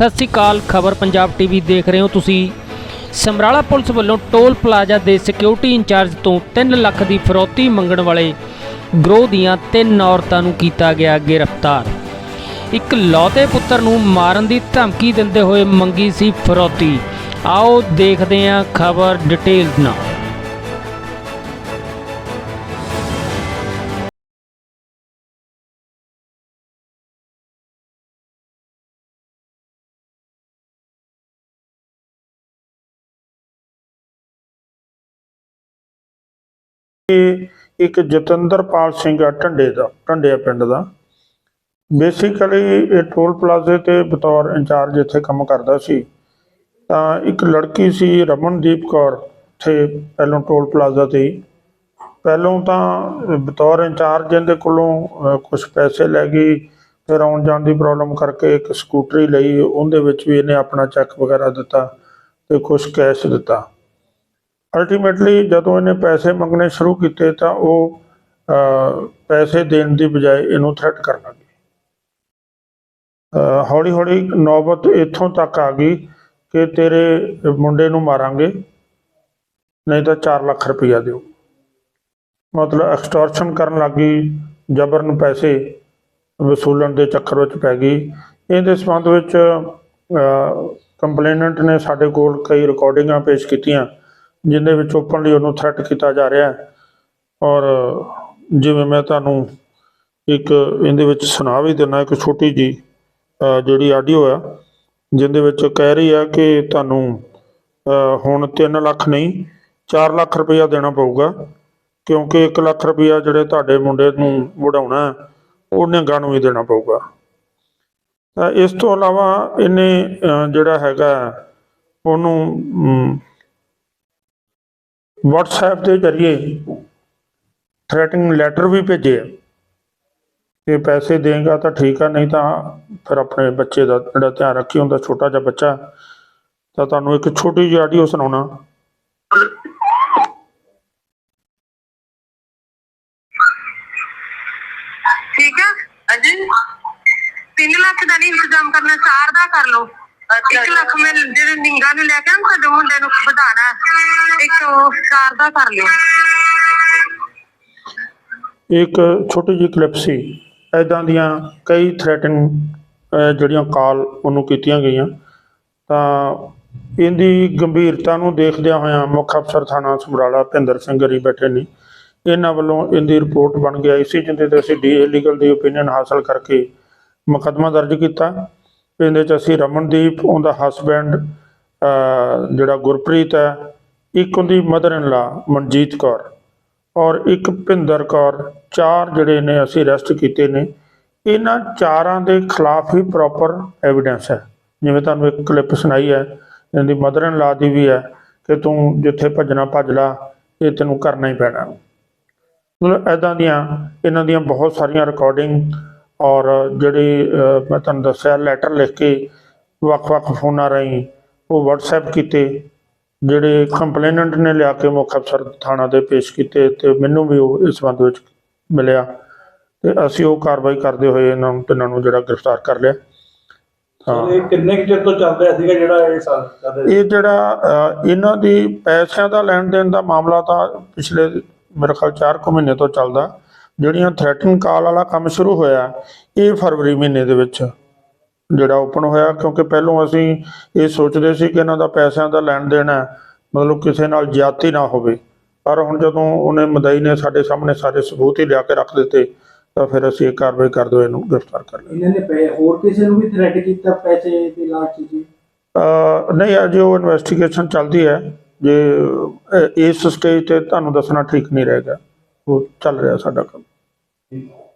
ਸਤਿ ਸ੍ਰੀ ਅਕਾਲ, ਖਬਰ ਪੰਜਾਬ ਟੀਵੀ ਦੇਖ ਰਹੇ ਹੋ ਤੁਸੀਂ। ਸਮਰਾਲਾ ਪੁਲਿਸ ਵੱਲੋਂ ਟੋਲ ਪਲਾਜ਼ਾ ਦੇ ਸਿਕਿਉਰਿਟੀ ਇੰਚਾਰਜ ਤੋਂ 3 ਲੱਖ ਦੀ ਫਰੋਤੀ ਮੰਗਣ ਵਾਲੇ ਗਰੋਹ ਦੀਆਂ ਤਿੰਨ ਔਰਤਾਂ ਨੂੰ ਕੀਤਾ ਗਿਆ ਗ੍ਰਿਫਤਾਰ। ਇੱਕ ਲੌਤੇ ਪੁੱਤਰ ਨੂੰ ਮਾਰਨ ਦੀ ਧਮਕੀ ਦਿੰਦੇ ਹੋਏ ਮੰਗੀ ਸੀ ਫਰੋਤੀ। ਆਓ ਦੇਖਦੇ ਹਾਂ ਖਬਰ ਡਿਟੇਲ ਨਾਲ। ਇਹ ਇੱਕ ਜਤਿੰਦਰਪਾਲ ਸਿੰਘ ਆ ਢੰਡੇ ਦਾ ਢੰਡੇ ਪਿੰਡ ਦਾ। ਬੇਸਿਕਲੀ ਇਹ ਟੋਲ ਪਲਾਜ਼ੇ ਤੇ ਬਤੌਰ ਇੰਚਾਰਜ ਇੱਥੇ ਕੰਮ ਕਰਦਾ ਸੀ। ਤਾਂ ਇੱਕ ਲੜਕੀ ਸੀ ਰਮਨਦੀਪ ਕੌਰ, ਇੱਥੇ ਪਹਿਲੋਂ ਟੋਲ ਪਲਾਜ਼ਾ ਤੇ। ਪਹਿਲੋਂ ਤਾਂ ਬਤੌਰ ਇੰਚਾਰਜ ਇਹਦੇ ਕੋਲੋਂ ਕੁਝ ਪੈਸੇ ਲੈ ਗਈ, ਫਿਰ ਆਉਣ ਜਾਣ ਦੀ ਪ੍ਰੋਬਲਮ ਕਰਕੇ ਇੱਕ ਸਕੂਟਰੀ ਲਈ, ਉਹਦੇ ਵਿੱਚ ਵੀ ਇਹਨੇ ਆਪਣਾ ਚੈੱਕ ਵਗੈਰਾ ਦਿੱਤਾ ਤੇ ਕੁਝ ਕੈਸ਼ ਦਿੱਤਾ। ਅਲਟੀਮੇਟਲੀ ਜਦੋਂ ਇਹਨੇ ਪੈਸੇ ਮੰਗਣੇ ਸ਼ੁਰੂ ਕੀਤੇ ਤਾਂ ਉਹ ਪੈਸੇ ਦੇਣ ਦੀ ਬਜਾਏ ਇਹਨੂੰ ਥ੍ਰੈਟ ਕਰਨ ਲੱਗੀ। ਹੌਲੀ ਹੌਲੀ ਨੌਬਤ ਇੱਥੋਂ ਤੱਕ ਆ ਗਈ ਕਿ ਤੇਰੇ ਮੁੰਡੇ ਨੂੰ ਮਾਰਾਂਗੇ, ਨਹੀਂ ਤਾਂ 4 ਲੱਖ ਰੁਪਇਆ ਦਿਓ। ਮਤਲਬ ਐਕਸਟੋਰਸ਼ਨ ਕਰਨ ਲੱਗੀ, ਜਬਰਨ ਪੈਸੇ ਵਸੂਲਣ ਦੇ ਚੱਕਰ ਵਿੱਚ ਪੈ ਗਈ। ਇਹਦੇ ਸੰਬੰਧ ਵਿੱਚ ਕੰਪਲੇਨੈਂਟ ਨੇ ਸਾਡੇ ਕੋਲ ਕਈ ਰਿਕਾਰਡਿੰਗਾਂ ਪੇਸ਼ ਕੀਤੀਆਂ। ਜਿੰਦੇ ਵਿੱਚ ਓਪਨਲੀ ਉਹਨੂੰ ਥ੍ਰੈਟ ਕੀਤਾ ਜਾ ਰਿਹਾ ਹੈ। ਔਰ ਜਿਵੇਂ ਮੈਂ ਤੁਹਾਨੂੰ ਇੱਕ ਇਹਦੇ ਵਿੱਚ ਸੁਣਾ ਵੀ ਦਿੰਦਾ, ਇੱਕ ਛੋਟੀ ਜੀ ਜਿਹੜੀ ਆਡੀਓ ਆ ਜਿੰਦੇ ਵਿੱਚ ਕਹਿ ਰਹੀ ਆ ਕਿ ਤੁਹਾਨੂੰ ਹੁਣ 3 ਲੱਖ ਨਹੀਂ 4 ਲੱਖ ਰੁਪਇਆ ਦੇਣਾ ਪਊਗਾ, ਕਿਉਂਕਿ 1 ਲੱਖ ਰੁਪਇਆ ਜਿਹੜੇ ਤੁਹਾਡੇ ਮੁੰਡੇ ਨੂੰ ਵਡਾਉਣਾ ਉਹ ਉਹਨੇ ਨੂੰ ਹੀ ਦੇਣਾ ਪਊਗਾ। ਇਸ ਤੋਂ ਇਲਾਵਾ ਇਹਨੇ ਜਿਹੜਾ ਹੈਗਾ, ਉਹਨੂੰ WhatsApp ਦੇ ਜ਼ਰੀਏ ਥ੍ਰੈਟਨਿੰਗ ਲੈਟਰ ਵੀ ਭੇਜੇ ਆ। ਕਿ ਪੈਸੇ ਦੇਗਾ ਤਾਂ ਠੀਕ ਆ, ਨਹੀਂ ਤਾਂ ਫਿਰ ਆਪਣੇ ਬੱਚੇ ਦਾ ਜਿਹੜਾ ਧਿਆਨ ਰੱਖੀ ਹੁੰਦਾ, ਛੋਟਾ ਜਿਹਾ ਬੱਚਾ, ਤਾਂ ਤੁਹਾਨੂੰ ਇੱਕ ਛੋਟੀ ਜਿਹੀ ਆਡੀਓ ਸੁਣਾਉਣਾ। ਠੀਕ ਹੈ ਹਾਂਜੀ। 3 ਲੱਖ ਦਾ ਨਹੀਂ ਇੰਤਜ਼ਾਮ ਕਰਨਾ 4 ਦਾ ਕਰ ਲਓ। 1 ਲੱਖ ਮੈਂ ਜਿਹੜੇ ਨਿੰਗਾ ਨੂੰ ਲੈ ਕੇ ਆਉਂ ਤੁਹਾਡੇ ਮੁੰਡੇ ਨੂੰ ਵਧਾਣਾ ਇੱਕ ਉਹ 4 ਦਾ ਕਰ ਲਿਓ। ਇੱਕ ਛੋਟੀ ਜਿਹੀ ਕਲਿੱਪ ਸੀ। ਐਦਾਂ ਦੀਆਂ ਕਈ ਥ੍ਰੈਟਨਿੰਗ ਜਿਹੜੀਆਂ ਕਾਲ ਉਹਨੂੰ ਕੀਤੀਆਂ ਗਈਆਂ। ਤਾਂ ਇਹਦੀ ਗੰਭੀਰਤਾ ਨੂੰ ਦੇਖਦਿਆਂ ਹੋਇਆਂ ਮੁੱਖ ਅਫਸਰ ਥਾਣਾ ਸਮਰਾਲਾ ਭਿੰਦਰ ਸਿੰਘ ਗਰੀ ਬੈਠੇ ਨੇ। ਇਹਨਾਂ ਵੱਲੋਂ ਇਹਦੀ ਰਿਪੋਰਟ ਬਣ ਕੇ ਆਈ ਸੀ ਜਿਹਦੇ ਤੇ ਅਸੀਂ ਡੀ ਲੀਗਲ ਦੀ ਓਪੀਨੀਅਨ ਹਾਸਲ ਕਰਕੇ ਮੁਕੱਦਮਾ ਦਰਜ ਕੀਤਾ। ਇਹਦੇ ਚ ਅਸੀਂ ਰਮਨਦੀਪ, ਉਹਦਾ ਹਸਬੈਂਡ ਜਿਹੜਾ ਗੁਰਪ੍ਰੀਤ ਹੈ, ਇੱਕ ਉਹਦੀ ਮਦਰ ਇਨ ਲਾ ਮਨਜੀਤ ਕੌਰ ਔਰ ਇੱਕ ਭਿੰਦਰ ਕੌਰ, ਚਾਰ ਜਿਹੜੇ ਨੇ ਅਸੀਂ ਅਰੈਸਟ ਕੀਤੇ ਨੇ। ਇਹਨਾਂ ਚਾਰਾਂ ਦੇ ਖਿਲਾਫ ਹੀ ਪ੍ਰੋਪਰ ਐਵੀਡੈਂਸ ਹੈ। ਜਿਵੇਂ ਤੁਹਾਨੂੰ ਇੱਕ ਕਲਿੱਪ ਸੁਣਾਈ ਹੈ, ਇਹਦੀ ਮਦਰ ਇਨ ਲਾ ਦੀ ਵੀ ਹੈ ਕਿ ਤੂੰ ਜਿੱਥੇ ਭੱਜਣਾ ਭੱਜ ਲਾ, ਇਹ ਤੈਨੂੰ ਕਰਨਾ ਹੀ ਪੈਣਾ। ਮਤਲਬ ਐਦਾਂ ਦੀਆਂ, ਇਹਨਾਂ ਦੀਆਂ ਬਹੁਤ ਸਾਰੀਆਂ ਰਿਕਾਰਡਿੰਗ ਔਰ ਜਿਹੜੀ ਮੈਂ ਤੁਹਾਨੂੰ ਦੱਸਿਆ ਲੈਟਰ ਲਿਖ ਕੇ ਵੱਖ-ਵੱਖ ਫੋਨਾਂ ਰਾਹੀਂ ਉਹ WhatsApp ਕੀਤੇ ਜਿਹੜੇ ਕੰਪਲੇਨੈਂਟ ਨੇ ਲਿਆ ਕੇ ਮੁੱਖ ਅਫਸਰ ਥਾਣਾ ਦੇ ਪੇਸ਼ ਕੀਤੇ ਤੇ ਮੈਨੂੰ ਵੀ ਉਹ ਇਸ ਸੰਬੰਧ ਵਿੱਚ ਮਿਲਿਆ ਤੇ ਅਸੀਂ ਉਹ ਕਾਰਵਾਈ ਕਰਦੇ ਹੋਏ ਇਹਨਾਂ ਨੂੰ ਤਿੰਨਾਂ ਨੂੰ ਜਿਹੜਾ ਗ੍ਰਿਫਤਾਰ ਕਰ ਲਿਆ। ਇਹ ਕਿੰਨੇ ਕੁ ਚਿਰ ਤੋਂ ਚੱਲ ਰਿਹਾ ਸੀਗਾ ਜਿਹੜਾ ਇਹ ਸਾਲ ਚੱਲ ਰਿਹਾ ਇਹ ਜਿਹੜਾ ਇਹਨਾਂ ਦੀ ਪੈਸਿਆਂ ਦਾ ਲੈਣ ਦੇਣ ਦਾ ਮਾਮਲਾ ਤਾਂ ਪਿਛਲੇ ਮੇਰੇ ਖਿਆਲ 4 ਕੁ ਮਹੀਨੇ ਤੋਂ ਚੱਲਦਾ। ਜਿਹੜੀਆਂ ਥ੍ਰੈਟਨ ਕਾਲ ਵਾਲਾ ਕੰਮ ਸ਼ੁਰੂ ਹੋਇਆ ਇਹ ਫਰਵਰੀ ਮਹੀਨੇ ਦੇ ਵਿੱਚ ਜਿਹੜਾ ਓਪਨ ਹੋਇਆ ਕਿਉਂਕਿ ਪਹਿਲੋਂ ਅਸੀਂ ਇਹ ਸੋਚਦੇ ਸੀ ਕਿ ਇਹਨਾਂ ਦਾ ਪੈਸਿਆਂ ਦਾ ਲੈਣ ਦੇਣ ਹੈ ਮਤਲਬ ਕਿਸੇ ਨਾਲ ਜ਼ਿਆਦਤੀ ਨਾ ਹੋਵੇ। ਪਰ ਹੁਣ ਜਦੋਂ ਉਹਨੇ ਮਦਈ ਨੇ ਸਾਡੇ ਸਾਹਮਣੇ ਸਾਰੇ ਸਬੂਤ ਹੀ ਲਿਆ ਕੇ ਰੱਖ ਦਿੱਤੇ ਤਾਂ ਫਿਰ ਅਸੀਂ ਇਹ ਕਾਰਵਾਈ ਕਰਦੇ ਹੋਏ ਇਹਨੂੰ ਗ੍ਰਿਫਤਾਰ ਕਰ ਲਿਆ। ਇਹਨਾਂ ਨੇ ਹੋਰ ਕਿਸੇ ਨੂੰ ਵੀ ਥ੍ਰੈਟ ਕੀਤਾ ਪੈਸੇ ਦੀ ਲਾਲਚ ਜੀ? ਨਹੀਂ ਅਜੇ ਉਹ ਇਨਵੈਸਟੀਗੇਸ਼ਨ ਚੱਲਦੀ ਹੈ। ਜੇ ਇਸ ਸਟੇਜ ਤੇ ਤੁਹਾਨੂੰ ਦੱਸਣਾ ਠੀਕ ਨਹੀਂ ਰਹੇਗਾ। ਉਹ ਚੱਲ ਰਿਹਾ ਸਾਡਾ ਕੰਮ। people.